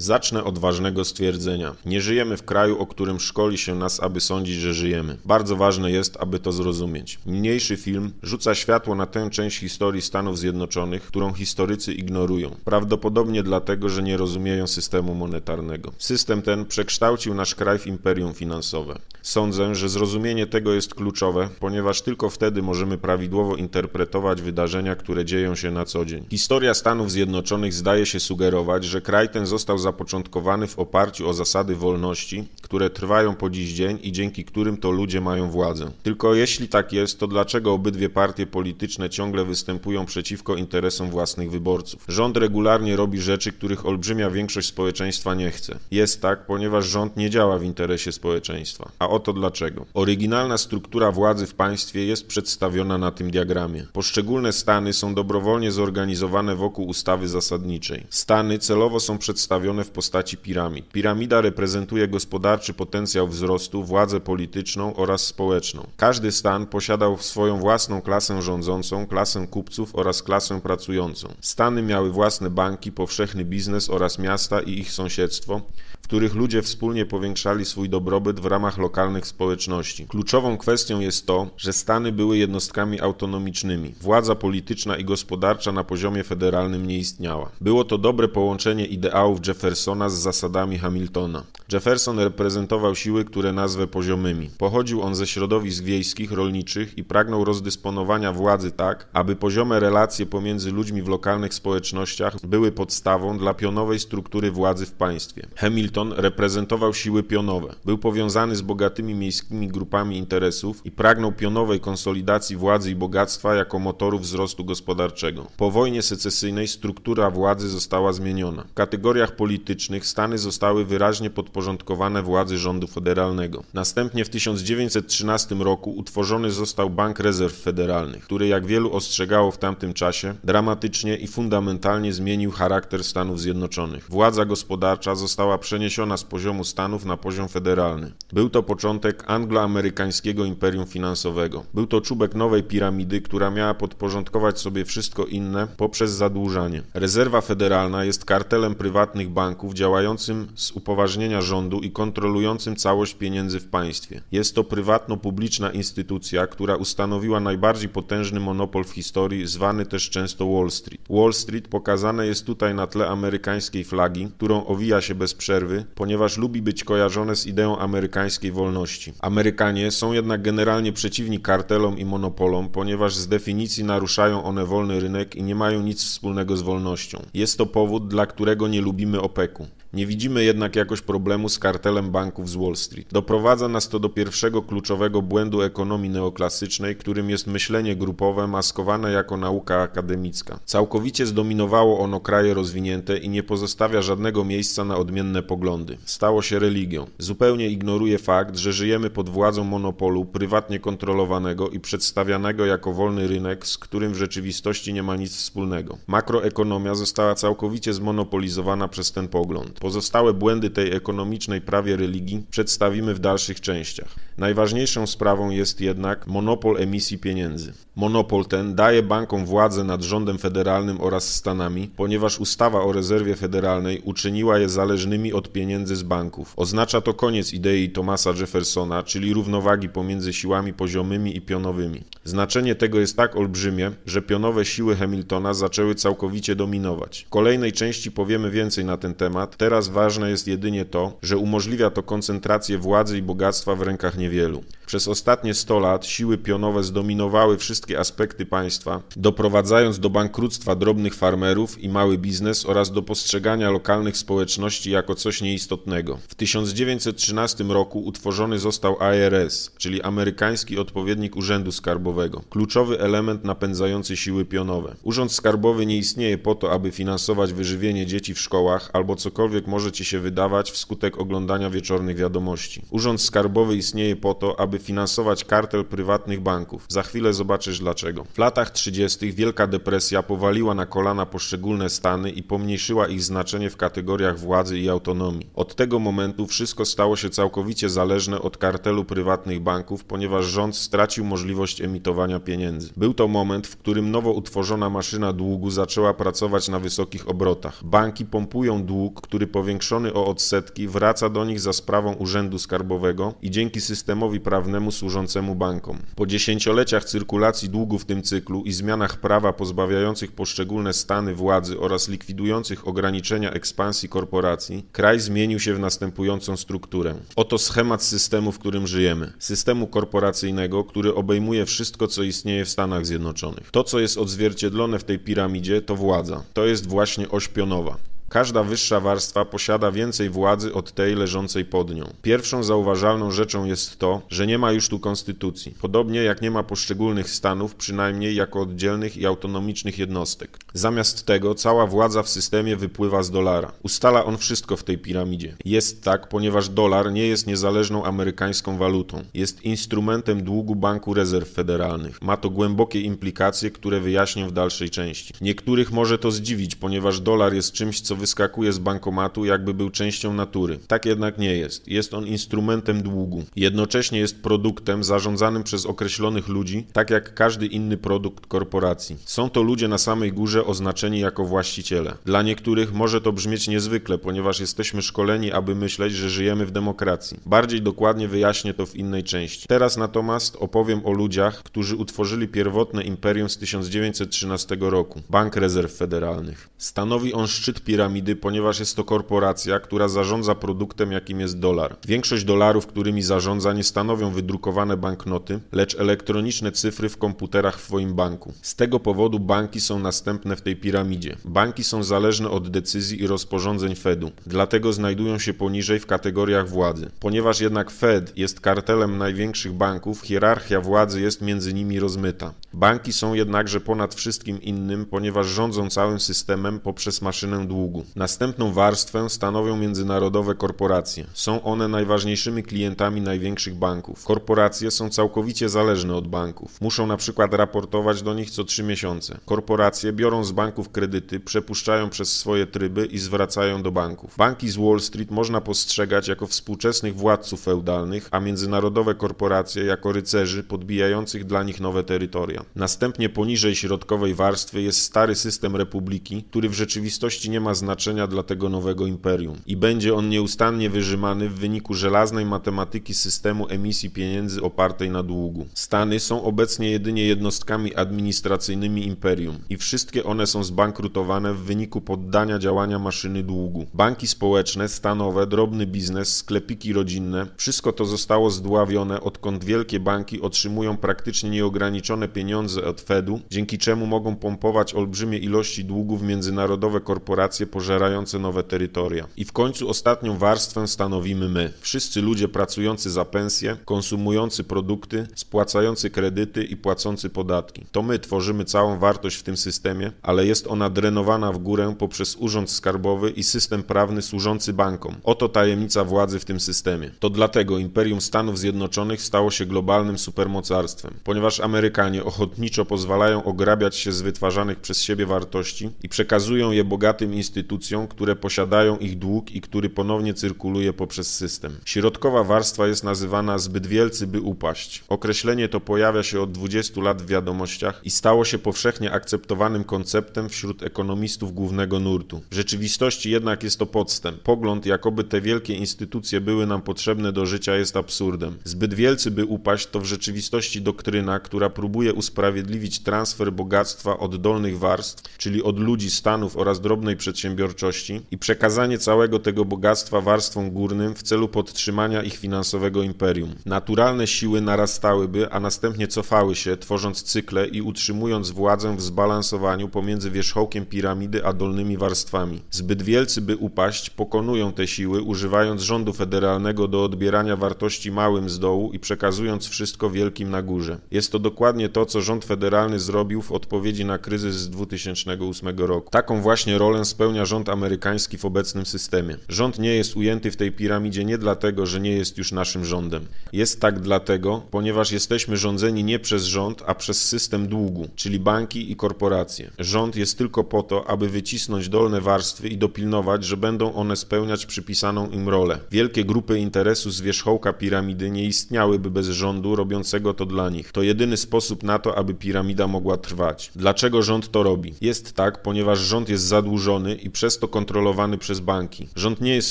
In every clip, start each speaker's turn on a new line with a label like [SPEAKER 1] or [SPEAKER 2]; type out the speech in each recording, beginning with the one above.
[SPEAKER 1] Zacznę od ważnego stwierdzenia. Nie żyjemy w kraju, o którym szkoli się nas, aby sądzić, że żyjemy. Bardzo ważne jest, aby to zrozumieć. Niniejszy film rzuca światło na tę część historii Stanów Zjednoczonych, którą historycy ignorują. Prawdopodobnie dlatego, że nie rozumieją systemu monetarnego. System ten przekształcił nasz kraj w imperium finansowe. Sądzę, że zrozumienie tego jest kluczowe, ponieważ tylko wtedy możemy prawidłowo interpretować wydarzenia, które dzieją się na co dzień. Historia Stanów Zjednoczonych zdaje się sugerować, że kraj ten został zapoczątkowany w oparciu o zasady wolności, które trwają po dziś dzień i dzięki którym to ludzie mają władzę. Tylko jeśli tak jest, to dlaczego obydwie partie polityczne ciągle występują przeciwko interesom własnych wyborców? Rząd regularnie robi rzeczy, których olbrzymia większość społeczeństwa nie chce. Jest tak, ponieważ rząd nie działa w interesie społeczeństwa. A oto dlaczego. Oryginalna struktura władzy w państwie jest przedstawiona na tym diagramie. Poszczególne stany są dobrowolnie zorganizowane wokół ustawy zasadniczej. Stany celowo są przedstawione w postaci piramid. Piramida reprezentuje gospodarczy potencjał wzrostu, władzę polityczną oraz społeczną. Każdy stan posiadał swoją własną klasę rządzącą, klasę kupców oraz klasę pracującą. Stany miały własne banki, powszechny biznes oraz miasta i ich sąsiedztwo, w których ludzie wspólnie powiększali swój dobrobyt w ramach lokalnych społeczności. Kluczową kwestią jest to, że Stany były jednostkami autonomicznymi. Władza polityczna i gospodarcza na poziomie federalnym nie istniała. Było to dobre połączenie ideałów Jeffersona z zasadami Hamiltona. Jefferson reprezentował siły, które nazwę poziomymi. Pochodził on ze środowisk wiejskich, rolniczych i pragnął rozdysponowania władzy tak, aby poziome relacje pomiędzy ludźmi w lokalnych społecznościach były podstawą dla pionowej struktury władzy w państwie. Hamilton reprezentował siły pionowe. Był powiązany z bogatymi miejskimi grupami interesów i pragnął pionowej konsolidacji władzy i bogactwa jako motoru wzrostu gospodarczego. Po wojnie secesyjnej struktura władzy została zmieniona. W kategoriach politycznych Stany zostały wyraźnie podporządkowane władzy rządu federalnego. Następnie w 1913 roku utworzony został Bank Rezerw Federalnych, który jak wielu ostrzegało w tamtym czasie, dramatycznie i fundamentalnie zmienił charakter Stanów Zjednoczonych. Władza gospodarcza została przeniesiona z poziomu Stanów na poziom federalny. Był to początek anglo-amerykańskiego imperium finansowego. Był to czubek nowej piramidy, która miała podporządkować sobie wszystko inne poprzez zadłużanie. Rezerwa Federalna jest kartelem prywatnych banków działającym z upoważnienia rządu i kontrolującym całość pieniędzy w państwie. Jest to prywatno-publiczna instytucja, która ustanowiła najbardziej potężny monopol w historii, zwany też często Wall Street. Wall Street pokazane jest tutaj na tle amerykańskiej flagi, którą owija się bez przerwy, ponieważ lubi być kojarzone z ideą amerykańskiej wolności. Amerykanie są jednak generalnie przeciwni kartelom i monopolom, ponieważ z definicji naruszają one wolny rynek i nie mają nic wspólnego z wolnością. Jest to powód, dla którego nie lubimy OPEC-u. Nie widzimy jednak jakoś problemu z kartelem banków z Wall Street. Doprowadza nas to do pierwszego kluczowego błędu ekonomii neoklasycznej, którym jest myślenie grupowe maskowane jako nauka akademicka. Całkowicie zdominowało ono kraje rozwinięte i nie pozostawia żadnego miejsca na odmienne poglądy. Stało się religią. Zupełnie ignoruje fakt, że żyjemy pod władzą monopolu prywatnie kontrolowanego i przedstawianego jako wolny rynek, z którym w rzeczywistości nie ma nic wspólnego. Makroekonomia została całkowicie zmonopolizowana przez ten pogląd. Pozostałe błędy tej ekonomicznej prawie religii przedstawimy w dalszych częściach. Najważniejszą sprawą jest jednak monopol emisji pieniędzy. Monopol ten daje bankom władzę nad rządem federalnym oraz stanami, ponieważ ustawa o rezerwie federalnej uczyniła je zależnymi od pieniędzy z banków. Oznacza to koniec idei Thomasa Jeffersona, czyli równowagi pomiędzy siłami poziomymi i pionowymi. Znaczenie tego jest tak olbrzymie, że pionowe siły Hamiltona zaczęły całkowicie dominować. W kolejnej części powiemy więcej na ten temat. Teraz ważne jest jedynie to, że umożliwia to koncentrację władzy i bogactwa w rękach niewielu. Przez ostatnie 100 lat siły pionowe zdominowały wszystkie aspekty państwa, doprowadzając do bankructwa drobnych farmerów i mały biznes oraz do postrzegania lokalnych społeczności jako coś nieistotnego. W 1913 roku utworzony został IRS, czyli amerykański odpowiednik Urzędu Skarbowego, kluczowy element napędzający siły pionowe. Urząd Skarbowy nie istnieje po to, aby finansować wyżywienie dzieci w szkołach albo cokolwiek może ci się wydawać wskutek oglądania wieczornych wiadomości. Urząd Skarbowy istnieje po to, aby aby finansować kartel prywatnych banków. Za chwilę zobaczysz dlaczego. W latach 30. Wielka Depresja powaliła na kolana poszczególne stany i pomniejszyła ich znaczenie w kategoriach władzy i autonomii. Od tego momentu wszystko stało się całkowicie zależne od kartelu prywatnych banków, ponieważ rząd stracił możliwość emitowania pieniędzy. Był to moment, w którym nowo utworzona maszyna długu zaczęła pracować na wysokich obrotach. Banki pompują dług, który powiększony o odsetki wraca do nich za sprawą Urzędu Skarbowego i dzięki systemowi prawnemu służącemu bankom. Po dziesięcioleciach cyrkulacji długu w tym cyklu i zmianach prawa pozbawiających poszczególne stany władzy oraz likwidujących ograniczenia ekspansji korporacji, kraj zmienił się w następującą strukturę. Oto schemat systemu, w którym żyjemy. Systemu korporacyjnego, który obejmuje wszystko, co istnieje w Stanach Zjednoczonych. To, co jest odzwierciedlone w tej piramidzie, to władza. To jest właśnie oś pionowa. Każda wyższa warstwa posiada więcej władzy od tej leżącej pod nią. Pierwszą zauważalną rzeczą jest to, że nie ma już tu konstytucji, podobnie jak nie ma poszczególnych stanów, przynajmniej jako oddzielnych i autonomicznych jednostek. Zamiast tego cała władza w systemie wypływa z dolara. Ustala on wszystko w tej piramidzie. Jest tak, ponieważ dolar nie jest niezależną amerykańską walutą. Jest instrumentem długu Banku Rezerw Federalnych. Ma to głębokie implikacje, które wyjaśnię w dalszej części. Niektórych może to zdziwić, ponieważ dolar jest czymś, co wyskakuje z bankomatu, jakby był częścią natury. Tak jednak nie jest. Jest on instrumentem długu. Jednocześnie jest produktem zarządzanym przez określonych ludzi, tak jak każdy inny produkt korporacji. Są to ludzie na samej górze oznaczeni jako właściciele. Dla niektórych może to brzmieć niezwykle, ponieważ jesteśmy szkoleni, aby myśleć, że żyjemy w demokracji. Bardziej dokładnie wyjaśnię to w innej części. Teraz natomiast opowiem o ludziach, którzy utworzyli pierwotne imperium z 1913 roku Bank Rezerw Federalnych. Stanowi on szczyt piramidy piramidy, ponieważ jest to korporacja, która zarządza produktem, jakim jest dolar. Większość dolarów, którymi zarządza, nie stanowią wydrukowane banknoty, lecz elektroniczne cyfry w komputerach w Twoim banku. Z tego powodu banki są następne w tej piramidzie. Banki są zależne od decyzji i rozporządzeń Fedu, dlatego znajdują się poniżej w kategoriach władzy. Ponieważ jednak Fed jest kartelem największych banków, hierarchia władzy jest między nimi rozmyta. Banki są jednakże ponad wszystkim innym, ponieważ rządzą całym systemem poprzez maszynę długu. Następną warstwę stanowią międzynarodowe korporacje. Są one najważniejszymi klientami największych banków. Korporacje są całkowicie zależne od banków. Muszą na przykład raportować do nich co trzy miesiące. Korporacje biorą z banków kredyty, przepuszczają przez swoje tryby i zwracają do banków. Banki z Wall Street można postrzegać jako współczesnych władców feudalnych, a międzynarodowe korporacje jako rycerzy podbijających dla nich nowe terytoria. Następnie poniżej środkowej warstwy jest stary system republiki, który w rzeczywistości nie ma znaczenia znaczenia dla tego nowego imperium i będzie on nieustannie wyrzymany w wyniku żelaznej matematyki systemu emisji pieniędzy opartej na długu. Stany są obecnie jedynie jednostkami administracyjnymi imperium i wszystkie one są zbankrutowane w wyniku poddania działania maszyny długu. Banki społeczne, stanowe, drobny biznes, sklepiki rodzinne, wszystko to zostało zdławione, odkąd wielkie banki otrzymują praktycznie nieograniczone pieniądze od Fedu, dzięki czemu mogą pompować olbrzymie ilości długów międzynarodowe korporacje pożerające nowe terytoria. I w końcu ostatnią warstwę stanowimy my. Wszyscy ludzie pracujący za pensję, konsumujący produkty, spłacający kredyty i płacący podatki. To my tworzymy całą wartość w tym systemie, ale jest ona drenowana w górę poprzez urząd skarbowy i system prawny służący bankom. Oto tajemnica władzy w tym systemie. To dlatego Imperium Stanów Zjednoczonych stało się globalnym supermocarstwem, ponieważ Amerykanie ochotniczo pozwalają ograbiać się z wytwarzanych przez siebie wartości i przekazują je bogatym instytucjom instytucjom, które posiadają ich dług i który ponownie cyrkuluje poprzez system. Środkowa warstwa jest nazywana zbyt wielcy, by upaść. Określenie to pojawia się od 20 lat w wiadomościach i stało się powszechnie akceptowanym konceptem wśród ekonomistów głównego nurtu. W rzeczywistości jednak jest to podstęp. Pogląd, jakoby te wielkie instytucje były nam potrzebne do życia, jest absurdem. Zbyt wielcy, by upaść, to w rzeczywistości doktryna, która próbuje usprawiedliwić transfer bogactwa od dolnych warstw, czyli od ludzi, stanów oraz drobnej przedsiębiorczości przedsiębiorczości i przekazanie całego tego bogactwa warstwom górnym w celu podtrzymania ich finansowego imperium. Naturalne siły narastałyby, a następnie cofały się, tworząc cykle i utrzymując władzę w zbalansowaniu pomiędzy wierzchołkiem piramidy a dolnymi warstwami. Zbyt wielcy, by upaść, pokonują te siły, używając rządu federalnego do odbierania wartości małym z dołu i przekazując wszystko wielkim na górze. Jest to dokładnie to, co rząd federalny zrobił w odpowiedzi na kryzys z 2008 roku. Taką właśnie rolę spełnia rząd amerykański w obecnym systemie. Rząd nie jest ujęty w tej piramidzie nie dlatego, że nie jest już naszym rządem. Jest tak dlatego, ponieważ jesteśmy rządzeni nie przez rząd, a przez system długu, czyli banki i korporacje. Rząd jest tylko po to, aby wycisnąć dolne warstwy i dopilnować, że będą one spełniać przypisaną im rolę. Wielkie grupy interesu z wierzchołka piramidy nie istniałyby bez rządu robiącego to dla nich. To jedyny sposób na to, aby piramida mogła trwać. Dlaczego rząd to robi? Jest tak, ponieważ rząd jest zadłużony i przez to kontrolowany przez banki. Rząd nie jest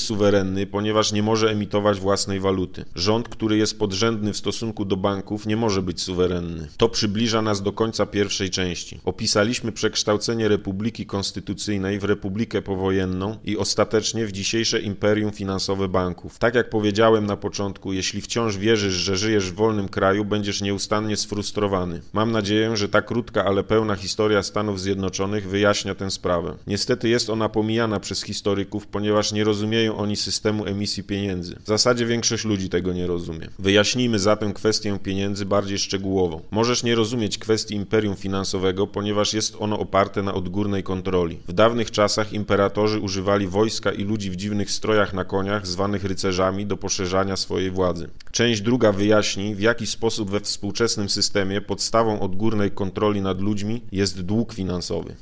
[SPEAKER 1] suwerenny, ponieważ nie może emitować własnej waluty. Rząd, który jest podrzędny w stosunku do banków, nie może być suwerenny. To przybliża nas do końca pierwszej części. Opisaliśmy przekształcenie Republiki Konstytucyjnej w Republikę Powojenną i ostatecznie w dzisiejsze imperium finansowe banków. Tak jak powiedziałem na początku, jeśli wciąż wierzysz, że żyjesz w wolnym kraju, będziesz nieustannie sfrustrowany. Mam nadzieję, że ta krótka, ale pełna historia Stanów Zjednoczonych wyjaśnia tę sprawę. Niestety jest pomijana przez historyków, ponieważ nie rozumieją oni systemu emisji pieniędzy. W zasadzie większość ludzi tego nie rozumie. Wyjaśnijmy zatem kwestię pieniędzy bardziej szczegółowo. Możesz nie rozumieć kwestii imperium finansowego, ponieważ jest ono oparte na odgórnej kontroli. W dawnych czasach imperatorzy używali wojska i ludzi w dziwnych strojach na koniach, zwanych rycerzami, do poszerzania swojej władzy. Część druga wyjaśni, w jaki sposób we współczesnym systemie podstawą odgórnej kontroli nad ludźmi jest dług finansowy.